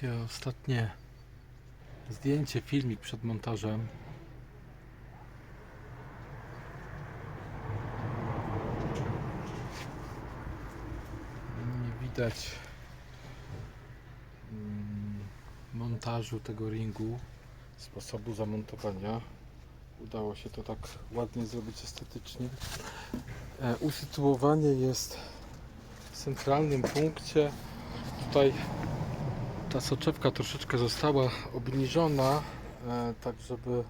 Takie ostatnie zdjęcie, filmik przed montażem. Nie widać mm, montażu tego ringu, sposobu zamontowania. Udało się to tak ładnie zrobić estetycznie. E, usytuowanie jest w centralnym punkcie. Tutaj ta soczewka troszeczkę została obniżona, e, tak żeby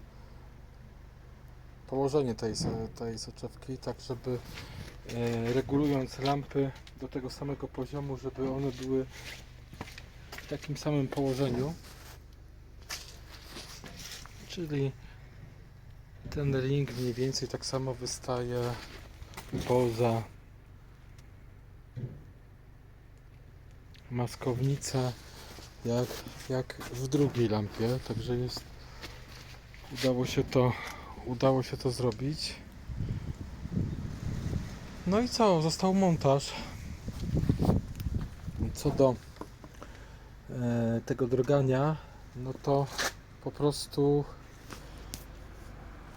położenie tej, tej soczewki, tak żeby e, regulując lampy do tego samego poziomu, żeby one były w takim samym położeniu. Czyli ten ring mniej więcej tak samo wystaje poza maskownicę jak, jak w drugiej lampie, także jest udało się to udało się to zrobić. No i co? Został montaż. Co do e, tego drgania, no to po prostu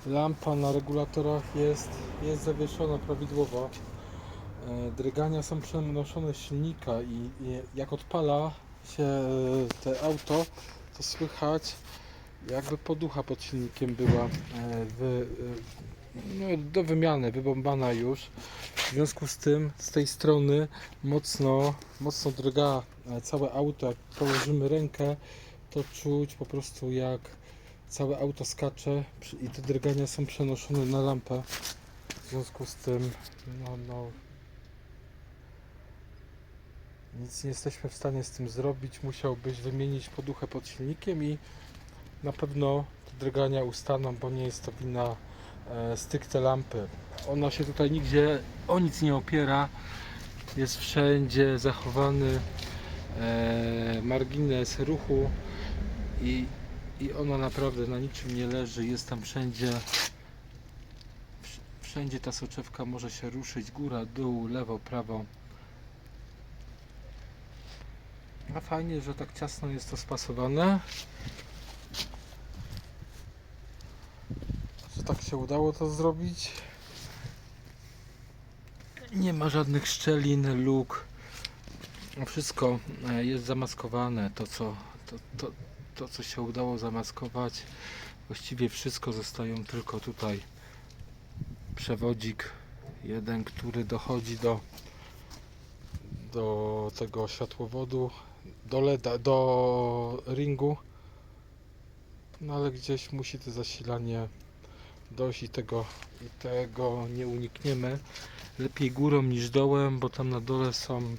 lampa na regulatorach jest, jest zawieszona prawidłowo. E, Drgania są przenoszone z silnika i, i jak odpala się e, te auto, to słychać jakby poducha pod silnikiem była e, e, no, do wymiany, wybombana już. W związku z tym z tej strony mocno, mocno drga e, całe auto. Jak położymy rękę, to czuć po prostu jak całe auto skacze i te drgania są przenoszone na lampę. W związku z tym no, no, nic nie jesteśmy w stanie z tym zrobić. Musiałbyś wymienić poduchę pod silnikiem i na pewno te drgania ustaną, bo nie jest to wina e, stricte lampy. Ona się tutaj nigdzie o nic nie opiera. Jest wszędzie zachowany e, margines ruchu i, i ona naprawdę na niczym nie leży. Jest tam wszędzie wsz- wszędzie ta soczewka może się ruszyć góra, dół, lewo, prawo. Fajnie, że tak ciasno jest to spasowane. Że tak się udało to zrobić. Nie ma żadnych szczelin, luk. Wszystko e, jest zamaskowane. To co, to, to, to, co się udało zamaskować, właściwie wszystko zostają tylko tutaj przewodzik jeden, który dochodzi do do tego światłowodu do LEDa, do ringu. No ale gdzieś musi to zasilanie dojść i tego, i tego nie unikniemy. Lepiej górą niż dołem, bo tam na dole są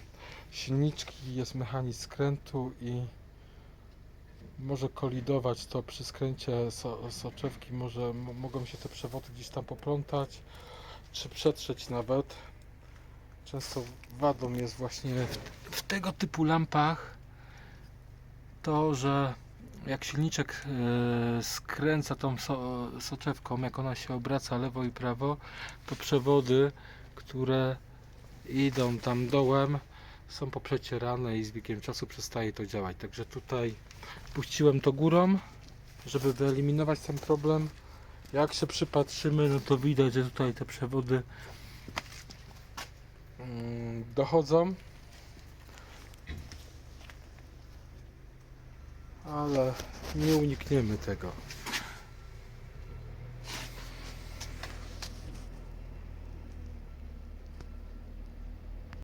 silniczki, jest mechanizm skrętu i może kolidować to przy skręcie so, soczewki, może mogą się te przewody gdzieś tam poplątać czy przetrzeć nawet często wadą jest właśnie w tego typu lampach to, że jak silniczek e, skręca tą so, soczewką, jak ona się obraca lewo i prawo, to przewody, które idą tam dołem, są poprzecierane i z biegiem czasu przestaje to działać. Także tutaj puściłem to górą, żeby wyeliminować ten problem. Jak się przypatrzymy, no to widać, że tutaj te przewody dochodzą. Ale nie unikniemy tego.